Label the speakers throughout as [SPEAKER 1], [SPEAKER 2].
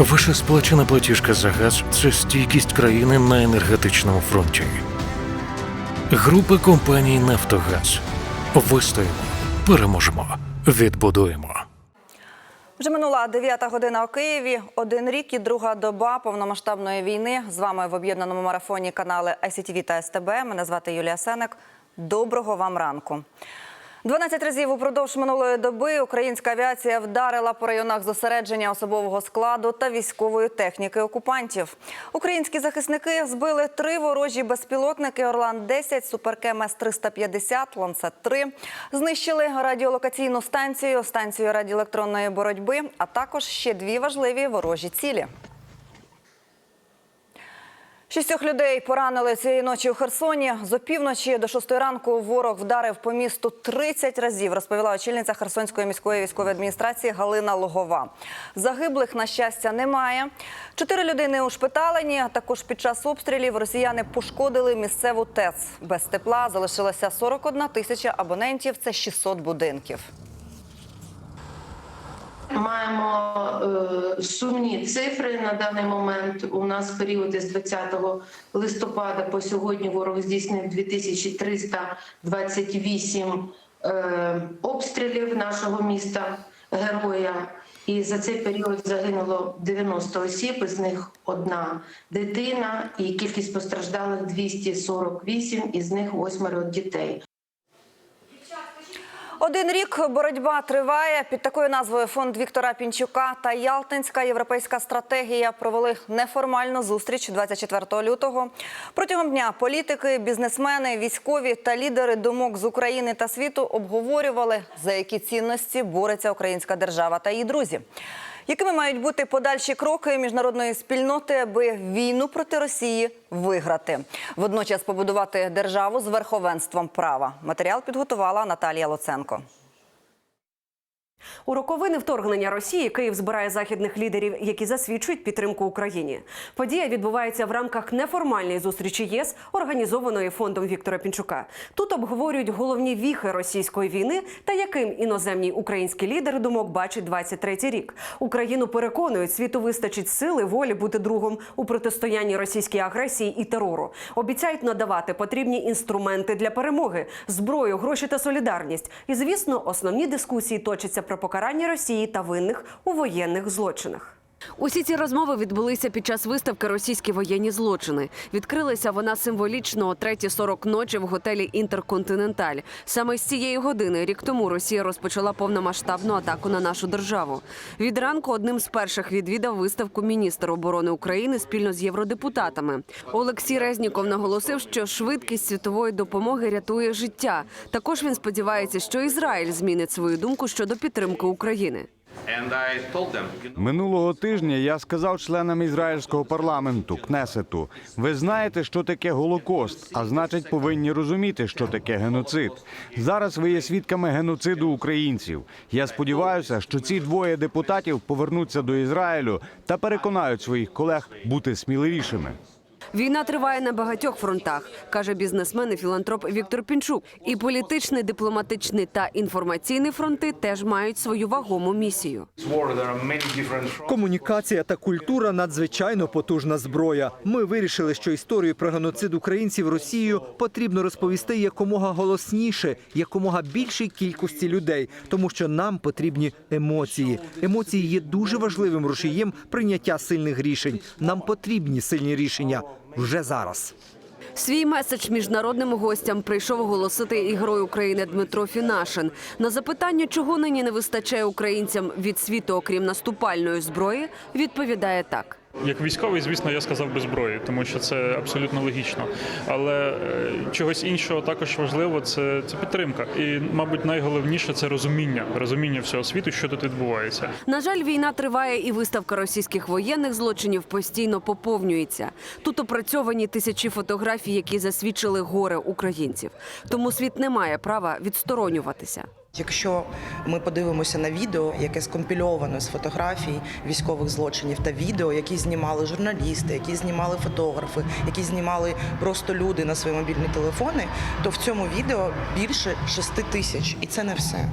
[SPEAKER 1] Ваша сплачена платіжка за газ це стійкість країни на енергетичному фронті. Група компаній Нафтогаз. Вистоїмо, переможемо, відбудуємо.
[SPEAKER 2] Вже минула 9 година у Києві. Один рік і друга доба повномасштабної війни. З вами в об'єднаному марафоні канали ICTV та СТБ. Мене звати Юлія Сенек. Доброго вам ранку. 12 разів упродовж минулої доби українська авіація вдарила по районах зосередження особового складу та військової техніки окупантів. Українські захисники збили три ворожі безпілотники Орлан-10, Суперкем С-350, Ланцет-3. Знищили радіолокаційну станцію, станцію радіоелектронної боротьби, а також ще дві важливі ворожі цілі. Шістьох людей поранили цієї ночі у Херсоні. З опівночі до шостої ранку ворог вдарив по місту 30 разів, розповіла очільниця Херсонської міської військової адміністрації Галина Логова. Загиблих, на щастя, немає. Чотири людини ушпиталені. Також під час обстрілів росіяни пошкодили місцеву ТЕЦ. Без тепла залишилося 41 тисяча абонентів. Це 600 будинків.
[SPEAKER 3] Маємо е, сумні цифри на даний момент. У нас період із 20 листопада по сьогодні ворог здійснив 2328 е, обстрілів нашого міста героя. І за цей період загинуло 90 осіб, із них одна дитина, і кількість постраждалих 248, із них восьмеро дітей.
[SPEAKER 2] Один рік боротьба триває. Під такою назвою фонд Віктора Пінчука та Ялтинська європейська стратегія провели неформальну зустріч 24 лютого. Протягом дня політики, бізнесмени, військові та лідери думок з України та світу обговорювали, за які цінності бореться українська держава та її друзі. Якими мають бути подальші кроки міжнародної спільноти, аби війну проти Росії виграти, водночас побудувати державу з верховенством права? Матеріал підготувала Наталія Лоценко.
[SPEAKER 4] У роковини вторгнення Росії Київ збирає західних лідерів, які засвідчують підтримку Україні. Подія відбувається в рамках неформальної зустрічі ЄС, організованої фондом Віктора Пінчука. Тут обговорюють головні віхи російської війни та яким іноземні українські лідери думок бачить 23-й рік. Україну переконують, світу вистачить сили, волі бути другом у протистоянні російській агресії і терору. Обіцяють надавати потрібні інструменти для перемоги, зброю, гроші та солідарність. І звісно, основні дискусії точаться про покарання Росії та винних у воєнних злочинах. Усі ці розмови відбулися під час виставки Російські воєнні злочини. Відкрилася вона символічно о 3.40 ночі в готелі Інтерконтиненталь. Саме з цієї години рік тому Росія розпочала повномасштабну атаку на нашу державу. Від ранку одним з перших відвідав виставку міністр оборони України спільно з євродепутатами. Олексій Резніков наголосив, що швидкість світової допомоги рятує життя. Також він сподівається, що Ізраїль змінить свою думку щодо підтримки України.
[SPEAKER 5] Минулого тижня я сказав членам ізраїльського парламенту Кнесету: ви знаєте, що таке голокост, а значить, повинні розуміти, що таке геноцид. Зараз ви є свідками геноциду українців. Я сподіваюся, що ці двоє депутатів повернуться до Ізраїлю та переконають своїх колег бути сміливішими.
[SPEAKER 4] Війна триває на багатьох фронтах, каже бізнесмен і філантроп Віктор Пінчук. І політичний, дипломатичний та інформаційний фронти теж мають свою вагому місію.
[SPEAKER 6] Комунікація та культура надзвичайно потужна зброя. Ми вирішили, що історію про геноцид українців Росією потрібно розповісти якомога голосніше, якомога більшій кількості людей, тому що нам потрібні емоції. Емоції є дуже важливим рушієм прийняття сильних рішень. Нам потрібні сильні рішення вже зараз.
[SPEAKER 4] Свій меседж міжнародним гостям прийшов оголосити і герой України Дмитро Фінашин. На запитання, чого нині не вистачає українцям від світу, окрім наступальної зброї, відповідає так.
[SPEAKER 7] Як військовий, звісно, я сказав без зброї, тому що це абсолютно логічно. Але е, чогось іншого також важливо це, це підтримка. І, мабуть, найголовніше це розуміння, розуміння всього світу, що тут відбувається.
[SPEAKER 4] На жаль, війна триває, і виставка російських воєнних злочинів постійно поповнюється. Тут опрацьовані тисячі фотографій, які засвідчили горе українців. Тому світ не має права відсторонюватися.
[SPEAKER 8] Якщо ми подивимося на відео, яке скомпільовано з фотографій військових злочинів та відео, які знімали журналісти, які знімали фотографи, які знімали просто люди на свої мобільні телефони, то в цьому відео більше 6 тисяч, і це не все.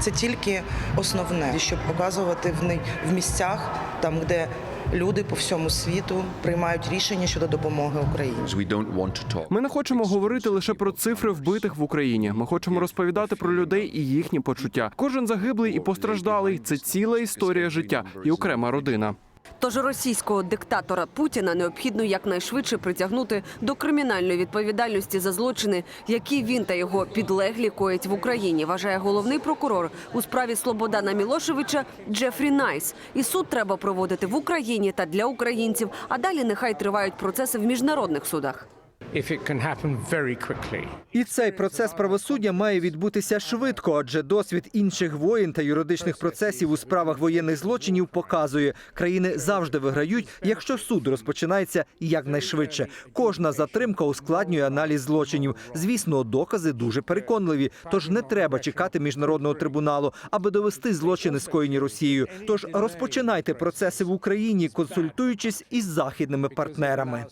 [SPEAKER 8] Це тільки основне, щоб показувати в ни- в місцях, там де люди по всьому світу приймають рішення щодо допомоги Україні.
[SPEAKER 9] Ми не хочемо говорити лише про цифри вбитих в Україні. Ми хочемо розповідати про людей і їхні почуття. Кожен загиблий і постраждалий це ціла історія життя і окрема родина.
[SPEAKER 4] Тож російського диктатора Путіна необхідно якнайшвидше притягнути до кримінальної відповідальності за злочини, які він та його підлеглі коять в Україні. Вважає головний прокурор у справі Слободана Мілошевича Джефрі Найс. І суд треба проводити в Україні та для українців. А далі нехай тривають процеси в міжнародних судах.
[SPEAKER 6] І цей процес правосуддя має відбутися швидко, адже досвід інших воєн та юридичних процесів у справах воєнних злочинів показує, країни завжди виграють, якщо суд розпочинається якнайшвидше. Кожна затримка ускладнює аналіз злочинів. Звісно, докази дуже переконливі, тож не треба чекати міжнародного трибуналу, аби довести злочини скоєні Росією. Тож розпочинайте процеси в Україні, консультуючись із західними партнерами.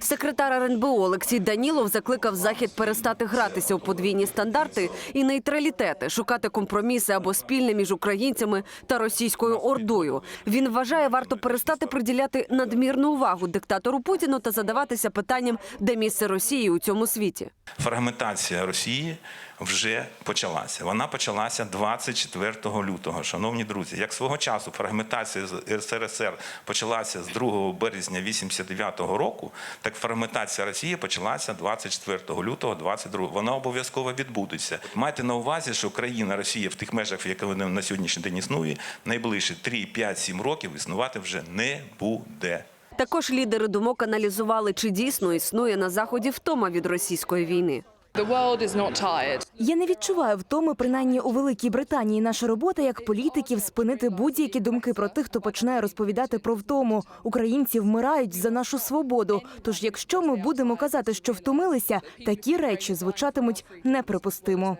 [SPEAKER 4] Секретар РНБО Олексій Данілов закликав Захід перестати гратися у подвійні стандарти і нейтралітети, шукати компроміси або спільне між українцями та російською ордою. Він вважає, варто перестати приділяти надмірну увагу диктатору Путіну та задаватися питанням, де місце Росії у цьому світі.
[SPEAKER 10] Фрагментація Росії вже почалася. Вона почалася 24 лютого. Шановні друзі, як свого часу фрагментація СРСР почалася з 2 березня 89 року, так фрагментація Росії почалася 24 лютого 22. Вона обов'язково відбудеться. Майте на увазі, що країна Росія в тих межах, в яких вона на сьогоднішній день існує, найближчі 3, 5, 7 років існувати вже не буде.
[SPEAKER 4] Також лідери думок аналізували, чи дійсно існує на заході втома від російської війни.
[SPEAKER 11] Я не відчуваю втоми, принаймні у Великій Британії. Наша робота як політиків спинити будь-які думки про тих, хто починає розповідати про втому. Українці вмирають за нашу свободу. Тож, якщо ми будемо казати, що втомилися, такі речі звучатимуть неприпустимо.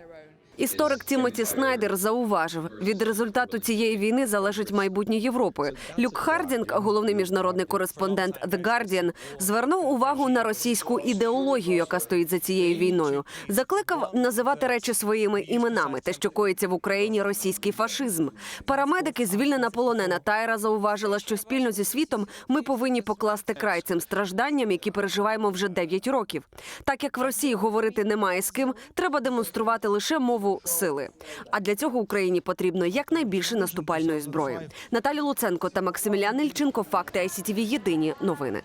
[SPEAKER 4] Історик Тімоті Снайдер зауважив, від результату цієї війни залежить майбутнє Європи. Люк Хардінг, головний міжнародний кореспондент The Guardian, звернув увагу на російську ідеологію, яка стоїть за цією війною. Закликав називати речі своїми іменами. Те, що коїться в Україні, російський фашизм. Парамедики, звільнена полонена Тайра, зауважила, що спільно зі світом ми повинні покласти край цим стражданням, які переживаємо вже 9 років. Так як в Росії говорити немає з ким, треба демонструвати лише мову сили. А для цього Україні потрібно якнайбільше наступальної зброї. Наталі Луценко та Максимілян Ільченко. Факти ICTV. Єдині новини.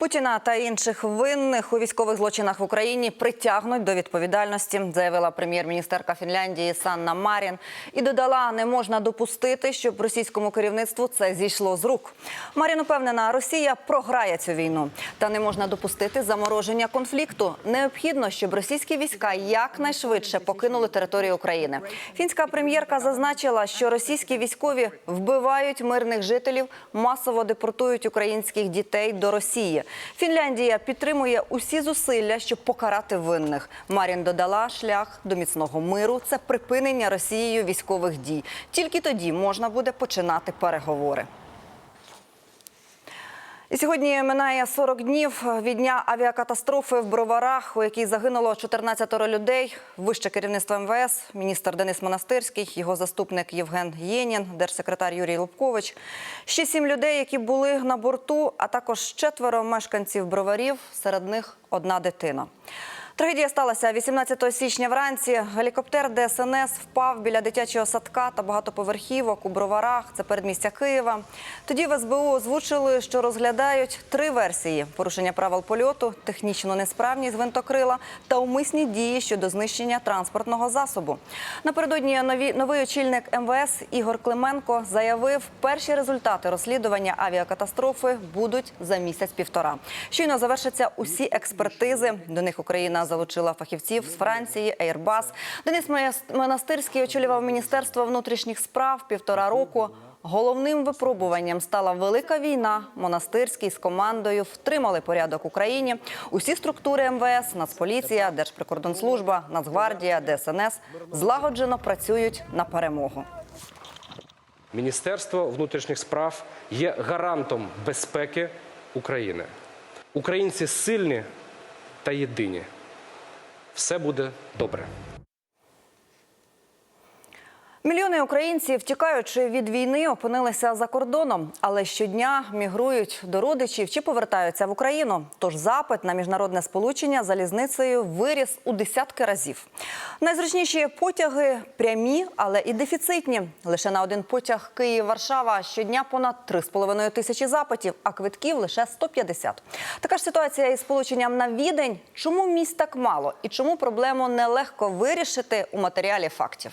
[SPEAKER 2] Путіна та інших винних у військових злочинах в Україні притягнуть до відповідальності, заявила прем'єр-міністерка Фінляндії Санна Марін. І додала, не можна допустити, щоб російському керівництву це зійшло з рук. Марін упевнена, Росія програє цю війну. Та не можна допустити замороження конфлікту. Необхідно, щоб російські війська якнайшвидше покинули територію України. Фінська прем'єрка зазначила, що російські військові вбивають мирних жителів, масово депортують українських дітей до Росії. Фінляндія підтримує усі зусилля, щоб покарати винних. Марін додала шлях до міцного миру. Це припинення Росією військових дій. Тільки тоді можна буде починати переговори. І сьогодні минає 40 днів від дня авіакатастрофи в Броварах, у якій загинуло 14 людей. Вище керівництво МВС, міністр Денис Монастирський, його заступник Євген Єнін, держсекретар Юрій Лубкович. Ще сім людей, які були на борту, а також четверо мешканців броварів, серед них одна дитина. Трагедія сталася 18 січня вранці. Гелікоптер ДСНС впав біля дитячого садка та багатоповерхівок у Броварах. Це передмістя Києва. Тоді в СБУ озвучили, що розглядають три версії: порушення правил польоту, технічну несправність гвинтокрила та умисні дії щодо знищення транспортного засобу. Напередодні нові новий очільник МВС Ігор Клименко заявив, перші результати розслідування авіакатастрофи будуть за місяць-півтора. Щойно завершаться усі експертизи. До них Україна залучила фахівців з Франції, Airbus. Денис Монастирський очолював Міністерство внутрішніх справ півтора року. Головним випробуванням стала велика війна. Монастирський з командою втримали порядок Україні. Усі структури МВС, Нацполіція, Держприкордонслужба, Нацгвардія, ДСНС злагоджено працюють на перемогу.
[SPEAKER 12] Міністерство внутрішніх справ є гарантом безпеки України. Українці сильні та єдині. Все буде добре.
[SPEAKER 2] Мільйони українців, тікаючи від війни, опинилися за кордоном, але щодня мігрують до родичів чи повертаються в Україну. Тож запит на міжнародне сполучення залізницею виріс у десятки разів. Найзручніші потяги прямі, але і дефіцитні. Лише на один потяг Київ-Варшава щодня понад 3,5 тисячі запитів, а квитків лише 150. Така ж ситуація із сполученням на відень. Чому місць так мало і чому проблему нелегко вирішити у матеріалі фактів?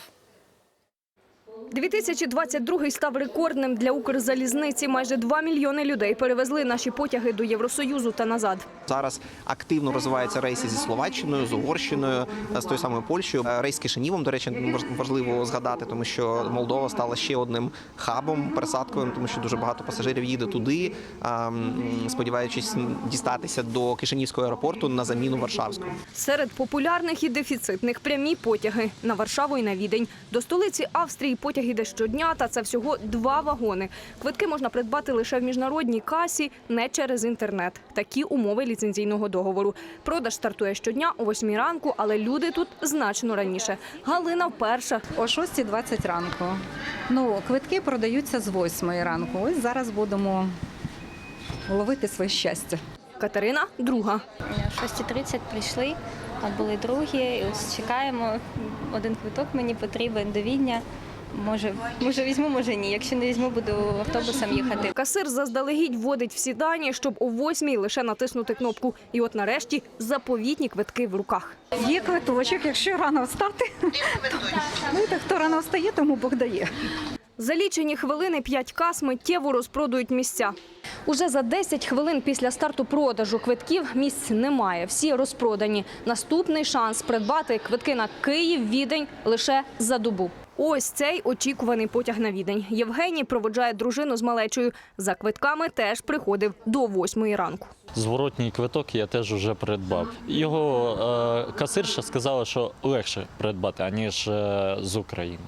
[SPEAKER 13] 2022 став рекордним для Укрзалізниці. Майже 2 мільйони людей перевезли наші потяги до Євросоюзу та назад.
[SPEAKER 14] Зараз активно розвиваються рейси зі Словаччиною, з Угорщиною, з тою самою Польщею. Рейс з Кишинівом, до речі, важ- важливо згадати, тому що Молдова стала ще одним хабом пересадковим, тому що дуже багато пасажирів їде туди, сподіваючись дістатися до Кишинівського аеропорту на заміну Варшавського.
[SPEAKER 13] Серед популярних і дефіцитних прямі потяги на Варшаву і на Відень. До столиці Австрії потяг іде щодня, та це всього два вагони. Квитки можна придбати лише в міжнародній касі, не через інтернет. Такі умови ліцензійного договору. Продаж стартує щодня о 8 ранку, але люди тут значно раніше. Галина вперше.
[SPEAKER 15] О 6.20 ранку. Ну, квитки продаються з 8 ранку. Ось зараз будемо ловити своє щастя.
[SPEAKER 13] Катерина друга.
[SPEAKER 16] О 6.30 прийшли, а були другі. І ось чекаємо. Один квиток мені потрібен до Відня. Може, може візьму, може ні. Якщо не візьму, буду автобусом їхати.
[SPEAKER 13] Касир заздалегідь вводить всі дані, щоб о восьмій лише натиснути кнопку. І от нарешті заповітні квитки в руках.
[SPEAKER 15] Є квиточок, якщо рано встати. Ну, і хто рано встає, тому Бог дає.
[SPEAKER 13] За лічені хвилини п'ять кас миттєво розпродають місця. Уже за 10 хвилин після старту продажу квитків місць немає. Всі розпродані. Наступний шанс придбати квитки на Київ, Відень лише за добу. Ось цей очікуваний потяг на Відень. Євгеній проводжає дружину з малечою. За квитками теж приходив до восьмої ранку.
[SPEAKER 17] Зворотній квиток я теж вже придбав. Його е, касирша сказала, що легше придбати, аніж е, з України.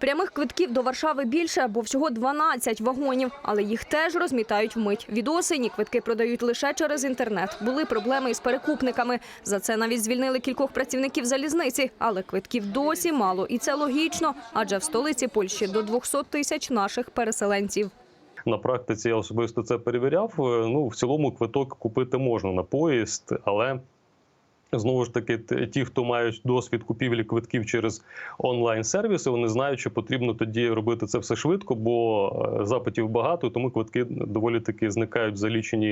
[SPEAKER 13] Прямих квитків до Варшави більше, бо всього 12 вагонів, але їх теж розмітають вмить. Від осені квитки продають лише через інтернет. Були проблеми із перекупниками. За це навіть звільнили кількох працівників залізниці. Але квитків досі мало, і це логічно, адже в столиці Польщі до 200 тисяч наших переселенців.
[SPEAKER 18] На практиці я особисто це перевіряв. Е, Ну, в цілому квиток купити можна на поїзд, але знову ж таки, ті, хто мають досвід купівлі квитків через онлайн-сервіси, вони знають, що потрібно тоді робити це все швидко, бо е, запитів багато, тому квитки доволі таки зникають за лічені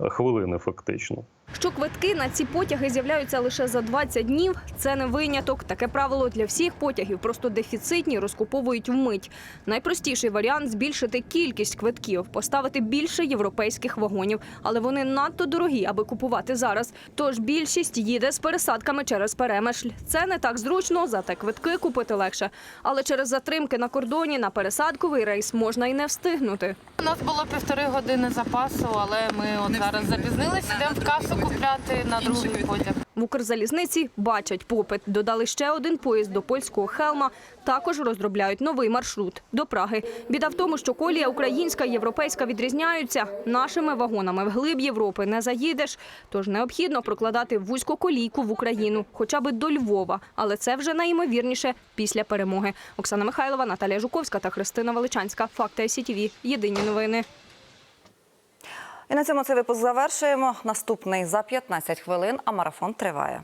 [SPEAKER 18] е, хвилини, фактично.
[SPEAKER 13] Що квитки на ці потяги з'являються лише за 20 днів, це не виняток. Таке правило для всіх потягів, просто дефіцитні розкуповують вмить. Найпростіший варіант збільшити кількість квитків, поставити більше європейських вагонів, але вони надто дорогі, аби купувати зараз. Тож більшість їде з пересадками через перемишль. Це не так зручно, зате квитки купити легше. Але через затримки на кордоні на пересадковий рейс можна і не встигнути.
[SPEAKER 19] У нас було півтори години запасу, але ми от зараз запізнилися, йдемо в касу купляти на другий потяг.
[SPEAKER 13] В Укрзалізниці бачать попит. Додали ще один поїзд до польського Хелма. Також розробляють новий маршрут до Праги. Біда в тому, що колія українська європейська відрізняються. Нашими вагонами вглиб Європи не заїдеш. Тож необхідно прокладати вузьку колійку в Україну, хоча би до Львова. Але це вже найімовірніше після перемоги. Оксана Михайлова, Наталія Жуковська та Христина Величанська. Факти СІТВ. Єдині новини.
[SPEAKER 2] І на цьому це випуск завершуємо. Наступний за 15 хвилин, а марафон триває.